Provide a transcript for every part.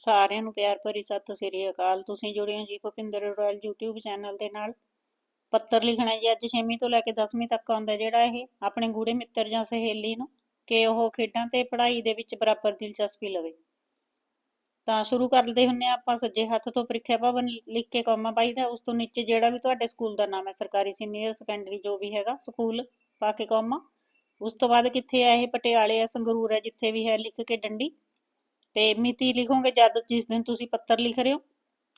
ਸਾਰਿਆਂ ਨੂੰ ਪਿਆਰ ਭਰੀ ਸਤਿ ਸ੍ਰੀ ਅਕਾਲ। ਤੁਸੀਂ ਜੁੜੇ ਹੋ ਜੀ ਭੁਪਿੰਦਰ ਰੋਇਲ YouTube ਚੈਨਲ ਦੇ ਨਾਲ। ਪੱਤਰ ਲਿਖਣਾ ਜੀ, ਅੱਜ 6ਵੀਂ ਤੋਂ ਲੈ ਕੇ 10ਵੀਂ ਤੱਕ ਆਉਂਦਾ ਜਿਹੜਾ ਇਹ, ਆਪਣੇ ਗੂੜੇ ਮਿੱਤਰ ਜਾਂ ਸਹੇਲੀ ਨੂੰ, ਕਿ ਉਹ ਖੇਡਾਂ ਤੇ ਪੜ੍ਹਾਈ ਦੇ ਵਿੱਚ ਬਰਾਬਰ ਦਿਲਚਸਪੀ ਲਵੇ। ਤਾਂ ਸ਼ੁਰੂ ਕਰਦੇ ਹੁੰਨੇ ਆ ਆਪਾਂ ਸੱਜੇ ਹੱਥ ਤੋਂ ਪ੍ਰੀਖਿਆ ਭਵਨ ਲਿਖ ਕੇ ਕੌਮਾ ਪਾਈਦਾ ਉਸ ਤੋਂ ਨੀਚੇ ਜਿਹੜਾ ਵੀ ਤੁਹਾਡੇ ਸਕੂਲ ਦਾ ਨਾਮ ਹੈ, ਸਰਕਾਰੀ ਸੀਨੀਅਰ ਸੈਕੰਡਰੀ ਜੋ ਵੀ ਹੈਗਾ, ਸਕੂਲ ਪਾ ਕੇ ਕੌਮਾ ਉਸ ਤੋਂ ਬਾਅਦ ਕਿੱਥੇ ਆ ਇਹ, ਪਟਿਆਲੇ ਆ, ਸੰਗਰੂਰ ਹੈ ਜਿੱਥੇ ਵੀ ਹੈ, ਲਿਖ ਕੇ ਡੰਡੀ। ਤੇ ਮਿਤੀ ਲਿਖੋਗੇ ਜਦ ਜਿਸ ਦਿਨ ਤੁਸੀਂ ਪੱਤਰ ਲਿਖ ਰਹੇ ਹੋ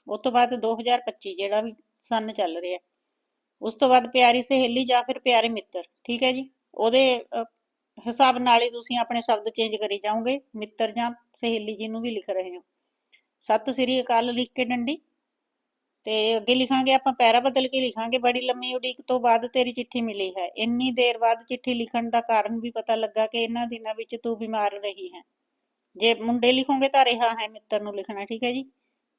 ਉਸ ਤੋਂ ਬਾਅਦ 2025 ਜਿਹੜਾ ਵੀ ਸਨ ਚੱਲ ਰਿਹਾ। ਉਸ ਤੋਂ ਬਾਅਦ ਪਿਆਰੀ ਸਹੇਲੀ ਜਾਂ ਫਿਰ ਪਿਆਰੇ ਮਿੱਤਰ, ਠੀਕ ਹੈ ਜੀ? ਉਹਦੇ ਹਿਸਾਬ ਨਾਲ ਹੀ ਤੁਸੀਂ ਆਪਣੇ ਸ਼ਬਦ ਚੇਂਜ ਕਰੀ ਜਾਓਗੇ, ਮਿੱਤਰ ਜਾਂ ਸਹੇਲੀ ਜਿਹਨੂੰ ਵੀ ਲਿਖ ਰਹੇ ਹੋ। ਸਤਿ ਸ੍ਰੀ ਅਕਾਲ ਲਿਖ ਕੇ ਡੰਡੀ। ਤੇ ਅੱਗੇ ਲਿਖਾਂਗੇ ਆਪਾਂ, ਪੈਰਾ ਬਦਲ ਕੇ ਲਿਖਾਂਗੇ, ਬੜੀ ਲੰਮੀ ਉਡੀਕ ਤੋਂ ਬਾਅਦ ਤੇਰੀ ਚਿੱਠੀ ਮਿਲੀ ਹੈ। ਇੰਨੀ ਦੇਰ ਬਾਅਦ ਚਿੱਠੀ ਲਿਖਣ ਦਾ ਕਾਰਨ ਵੀ ਪਤਾ ਲੱਗਾ ਕਿ ਇਹਨਾਂ ਦਿਨਾਂ ਵਿੱਚ ਤੂੰ ਬਿਮਾਰ ਰਹੀ ਹੈ। ਜੇ ਮੁੰਡੇ ਲਿਖੋਗੇ ਤਾਂ ਰਿਹਾ ਹੈ ਮਿੱਤਰ ਨੂੰ ਲਿਖਣਾ, ਠੀਕ ਹੈ ਜੀ?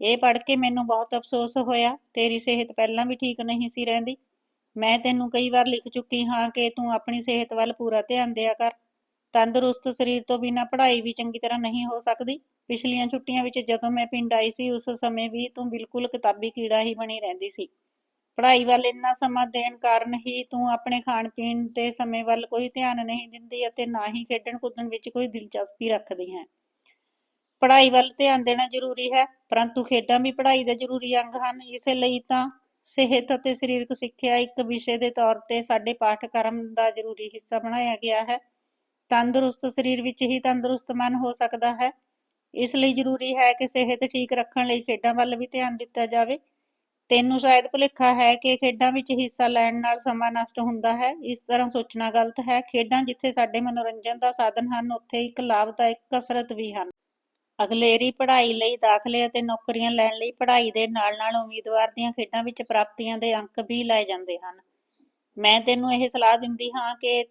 ਇਹ ਪੜ੍ਹ ਕੇ ਮੈਨੂੰ ਬਹੁਤ ਅਫਸੋਸ ਹੋਇਆ, ਤੇਰੀ ਸਿਹਤ ਪਹਿਲਾਂ ਵੀ ਠੀਕ ਨਹੀਂ ਸੀ ਰਹਿੰਦੀ। ਮੈਂ ਤੈਨੂੰ ਕਈ ਵਾਰ ਲਿਖ ਚੁੱਕੀ ਹਾਂ ਕਿ ਤੂੰ ਆਪਣੀ ਸਿਹਤ ਵੱਲ ਪੂਰਾ ਧਿਆਨ ਦਿਆ ਕਰ। ਤੰਦਰੁਸਤ ਸਰੀਰ ਤੋਂ ਬਿਨਾਂ ਪੜ੍ਹਾਈ ਵੀ ਚੰਗੀ ਤਰ੍ਹਾਂ ਨਹੀਂ ਹੋ ਸਕਦੀ। ਪਿਛਲੀਆਂ ਛੁੱਟੀਆਂ ਵਿੱਚ ਜਦੋਂ ਮੈਂ ਪਿੰਡ ਆਈ ਸੀ, ਉਸ ਸਮੇਂ ਵੀ ਤੂੰ ਬਿਲਕੁਲ ਕਿਤਾਬੀ ਕੀੜਾ ਹੀ ਬਣੀ ਰਹਿੰਦੀ ਸੀ। ਪੜ੍ਹਾਈ ਵੱਲ ਇੰਨਾ ਸਮਾਂ ਦੇਣ ਕਾਰਨ ਹੀ ਤੂੰ ਆਪਣੇ ਖਾਣ ਪੀਣ ਦੇ ਸਮੇਂ ਵੱਲ ਕੋਈ ਧਿਆਨ ਨਹੀਂ ਦਿੰਦੀ ਅਤੇ ਨਾ ਹੀ ਖੇਡਣ ਕੁੱਦਣ ਵਿੱਚ ਕੋਈ ਦਿਲਚਸਪੀ ਰੱਖਦੀ ਹੈ। ਪੜ੍ਹਾਈ ਵੱਲ ਧਿਆਨ ਦੇਣਾ ਜ਼ਰੂਰੀ ਹੈ, ਪਰੰਤੂ ਖੇਡਾਂ ਵੀ ਪੜ੍ਹਾਈ ਦੇ ਜ਼ਰੂਰੀ ਅੰਗ ਹਨ। ਇਸੇ ਲਈ ਤਾਂ ਸਿਹਤ ਅਤੇ ਸਰੀਰਕ ਸਿੱਖਿਆ ਇੱਕ ਵਿਸ਼ੇ ਦੇ ਤੌਰ ਤੇ ਸਾਡੇ ਪਾਠਕ੍ਰਮ ਦਾ ਜ਼ਰੂਰੀ ਹਿੱਸਾ ਬਣਾਇਆ ਗਿਆ ਹੈ। ਤੰਦਰੁਸਤ ਸਰੀਰ ਵਿੱਚ ਹੀ ਤੰਦਰੁਸਤ ਮਨ ਹੋ ਸਕਦਾ ਹੈ। ਇਸ ਲਈ ਜ਼ਰੂਰੀ ਹੈ ਕਿ ਸਿਹਤ ਠੀਕ ਰੱਖਣ ਲਈ ਖੇਡਾਂ ਵੱਲ ਵੀ ਧਿਆਨ ਦਿੱਤਾ ਜਾਵੇ। ਤੈਨੂੰ ਸ਼ਾਇਦ ਭੁਲੇਖਾ ਹੈ ਕਿ ਖੇਡਾਂ ਵਿੱਚ ਹਿੱਸਾ ਲੈਣ ਨਾਲ ਸਮਾਂ ਨਸ਼ਟ ਹੁੰਦਾ ਹੈ। ਇਸ ਤਰ੍ਹਾਂ ਸੋਚਣਾ ਗਲਤ ਹੈ। ਖੇਡਾਂ ਜਿੱਥੇ ਸਾਡੇ ਮਨੋਰੰਜਨ ਦਾ ਸਾਧਨ ਹਨ, ਉੱਥੇ ਇੱਕ ਲਾਭਦਾਇਕ ਕਸਰਤ ਵੀ ਹਨ। ਅਗਲੇਰੀ ਪੜ੍ਹਾਈ ਲਈ ਦਾਖਲੇ ਅਤੇ ਨੌਕਰੀਆਂ ਲੈਣ ਲਈ ਪੜ੍ਹਾਈ ਦੇ ਨਾਲ-ਨਾਲ ਉਮੀਦਵਾਰ ਦੀਆਂ ਖੇਡਾਂ ਵਿੱਚ ਪ੍ਰਾਪਤੀਆਂ ਦੇ ਅੰਕ ਵੀ ਲਾਏ ਜਾਂਦੇ ਹਨ। ਮੈਂ ਤੈਨੂੰ ਇਹ ਸਲਾਹ ਦਿੰਦੀ ਹਾਂ ਕਿ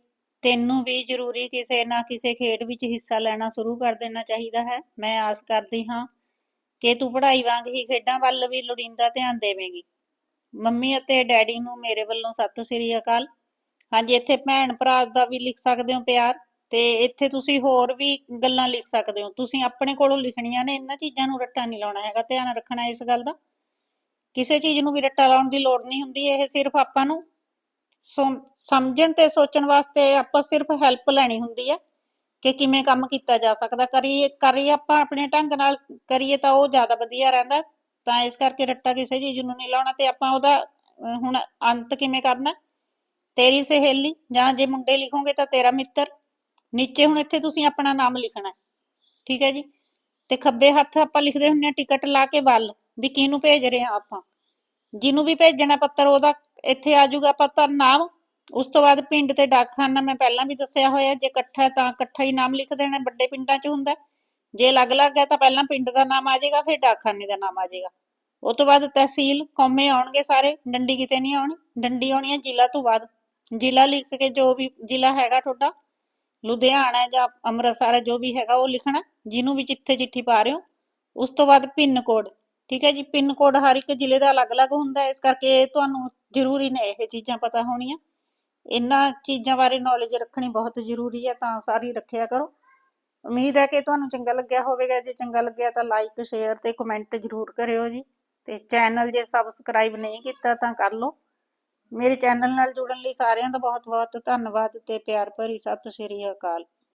ਤੈਨੂੰ ਵੀ ਜ਼ਰੂਰੀ ਕਿਸੇ ਨਾ ਕਿਸੇ ਖੇਡ ਵਿੱਚ ਹਿੱਸਾ ਲੈਣਾ ਸ਼ੁਰੂ ਕਰ ਦੇਣਾ ਚਾਹੀਦਾ ਹੈ। ਮੈਂ ਆਸ ਕਰਦੀ ਹਾਂ ਕਿ ਤੂੰ ਪੜ੍ਹਾਈ ਵਾਂਗ ਹੀ ਖੇਡਾਂ ਵੱਲ ਵੀ ਲੋੜੀਂਦਾ ਧਿਆਨ ਦੇਵੇਂਗੀ। ਮੰਮੀ ਅਤੇ ਡੈਡੀ ਨੂੰ ਮੇਰੇ ਵੱਲੋਂ ਸਤਿ ਸ੍ਰੀ ਅਕਾਲ। ਹਾਂਜੀ, ਇੱਥੇ ਭੈਣ ਭਰਾ ਦਾ ਵੀ ਲਿਖ ਸਕਦੇ ਹੋ ਪਿਆਰ? ਤੇ ਇੱਥੇ ਤੁਸੀਂ ਹੋਰ ਵੀ ਗੱਲਾਂ ਲਿਖ ਸਕਦੇ ਹੋ। ਤੁਸੀਂ ਆਪਣੇ ਕੋਲੋਂ ਲਿਖਣੀਆਂ ਨੇ, ਇਹਨਾਂ ਚੀਜ਼ਾਂ ਨੂੰ ਰੱਟਾ ਨਹੀਂ ਲਾਉਣਾ ਹੈਗਾ, ਧਿਆਨ ਰੱਖਣਾ ਇਸ ਗੱਲ ਦਾ। ਕਿਸੇ ਚੀਜ਼ ਨੂੰ ਵੀ ਰੱਟਾ ਲਾਉਣ ਦੀ ਲੋੜ ਨਹੀਂ ਹੁੰਦੀ, ਇਹ ਸਿਰਫ ਆਪਾਂ ਨੂੰ ਸਮਝਣ ਤੇ ਸੋਚਣ ਵਾਸਤੇ ਆਪਾਂ ਸਿਰਫ ਹੈਲਪ ਲੈਣੀ ਹੁੰਦੀ ਹੈ ਕਿ ਕਿਵੇਂ ਕੰਮ ਕੀਤਾ ਜਾ ਸਕਦਾ। ਕਰੀਏ ਕਰੀਏ ਆਪਾਂ ਆਪਣੇ ਢੰਗ ਨਾਲ ਕਰੀਏ ਤਾਂ ਉਹ ਜ਼ਿਆਦਾ ਵਧੀਆ ਰਹਿੰਦਾ। ਤਾਂ ਇਸ ਕਰਕੇ ਰੱਟਾ ਕਿਸੇ ਚੀਜ਼ ਨੂੰ ਨਹੀਂ ਲਾਉਣਾ ਤੇ ਆਪਾਂ ਉਹਦਾ ਹੁਣ ਅੰਤ ਕਿਵੇਂ ਕਰਨਾ? ਤੇਰੀ ਸਹੇਲੀ ਜਾਂ ਜੇ ਮੁੰਡੇ ਲਿਖੋਗੇ ਤਾਂ ਤੇਰਾ ਮਿੱਤਰ। ਨੀਚੇ ਹੁਣ ਇੱਥੇ ਤੁਸੀਂ ਆਪਣਾ ਨਾਮ ਲਿਖਣਾ ਹੈ। ਠੀਕ ਹੈ ਜੀ? ਤੇ ਖੱਬੇ ਹੱਥ ਆਪਾਂ ਲਿਖਦੇ ਹੁੰਨੇ ਆ ਟਿਕਟ ਲਾ ਕੇ ਵੱਲ, ਵੀ ਕਿਹਨੂੰ ਭੇਜ ਰਹੇ ਆ ਆਪਾਂ। ਜਿਹਨੂੰ ਵੀ ਭੇਜਣਾ ਪੱਤਰ, ਉਹਦਾ ਇੱਥੇ ਆ ਜਾਊਗਾ ਪੱਤਰ ਨਾਮ। ਉਸ ਤੋਂ ਬਾਅਦ ਪਿੰਡ ਤੇ ਡਾਕਖਾਨਾ ਮੈਂ ਪਹਿਲਾਂ ਵੀ ਦੱਸਿਆ ਹੋਇਆ ਜੇ ਇਕੱਠਾ ਤਾਂ ਇਕੱਠਾ ਹੀ ਨਾਮ ਲਿਖ ਦੇਣਾ, ਵੱਡੇ ਪਿੰਡਾਂ 'ਚ ਹੁੰਦਾ ਜੇ ਅਲੱਗ-ਅਲੱਗ ਹੈ ਤਾਂ ਪਹਿਲਾਂ ਪਿੰਡ ਦਾ ਨਾਮ ਆ ਜਾਏਗਾ, ਫਿਰ ਡਾਕਖਾਨੇ ਦਾ ਨਾਮ ਆ ਜਾਏਗਾ। ਉਹ ਤੋਂ ਬਾਅਦ ਤਹਿਸੀਲ, ਕੌਮੇ ਆਉਣਗੇ ਸਾਰੇ, ਡੰਡੀ ਕਿਤੇ ਨਹੀਂ ਆਉਣੀ, ਡੰਡੀ ਆਉਣੀ ਹੈ ਜ਼ਿਲ੍ਹਾ ਤੋਂ ਬਾਅਦ। ਜ਼ਿਲ੍ਹਾ ਲਿਖ ਕੇ ਜੋ ਵੀ ਜ਼ਿਲ੍ਹਾ ਹੈਗਾ ਤੁਹਾਡਾ ਲੁਧਿਆਣਾ ਜਾਂ ਅੰਮ੍ਰਿਤਸਰ ਜੋ ਵੀ ਹੈਗਾ ਉਹ ਲਿਖਣਾ, ਜਿਹਨੂੰ ਵੀ ਜਿੱਥੇ ਚਿੱਠੀ ਪਾ ਰਹੇ ਹੋ। ਉਸ ਤੋਂ ਬਾਅਦ ਪਿੰਨ ਕੋਡ, ਠੀਕ ਹੈ ਜੀ? ਪਿੰਨ ਕੋਡ ਹਰ ਇੱਕ ਜ਼ਿਲ੍ਹੇ ਦਾ ਅਲੱਗ-ਅਲੱਗ ਹੁੰਦਾ ਹੈ। ਇਸ ਕਰਕੇ ਤੁਹਾਨੂੰ ਜ਼ਰੂਰੀ ਨੇ ਇਹ ਚੀਜ਼ਾਂ ਪਤਾ ਹੋਣੀਆਂ। ਇਹਨਾਂ ਚੀਜ਼ਾਂ ਬਾਰੇ ਨੌਲੇਜ ਰੱਖਣੀ ਬਹੁਤ ਜ਼ਰੂਰੀ ਹੈ, ਤਾਂ ਸਾਰੀ ਰੱਖਿਆ ਕਰੋ। ਉਮੀਦ ਹੈ ਕਿ ਤੁਹਾਨੂੰ ਚੰਗਾ ਲੱਗਿਆ ਹੋਵੇਗਾ। ਜੇ ਚੰਗਾ ਲੱਗਿਆ ਤਾਂ ਲਾਈਕ ਸ਼ੇਅਰ ਤੇ ਕਮੈਂਟ ਜ਼ਰੂਰ ਕਰਿਓ ਜੀ। ਤੇ ਚੈਨਲ ਜੇ ਸਬਸਕ੍ਰਾਈਬ ਨਹੀਂ ਕੀਤਾ ਤਾਂ ਕਰ ਲਓ। ਮੇਰੇ ਚੈਨਲ ਨਾਲ ਜੁੜਨ ਲਈ ਸਾਰਿਆਂ ਦਾ ਬਹੁਤ ਬਹੁਤ ਧੰਨਵਾਦ ਤੇ ਪਿਆਰ ਭਰੀ ਸਤਿ ਸ਼੍ਰੀ ਅਕਾਲ।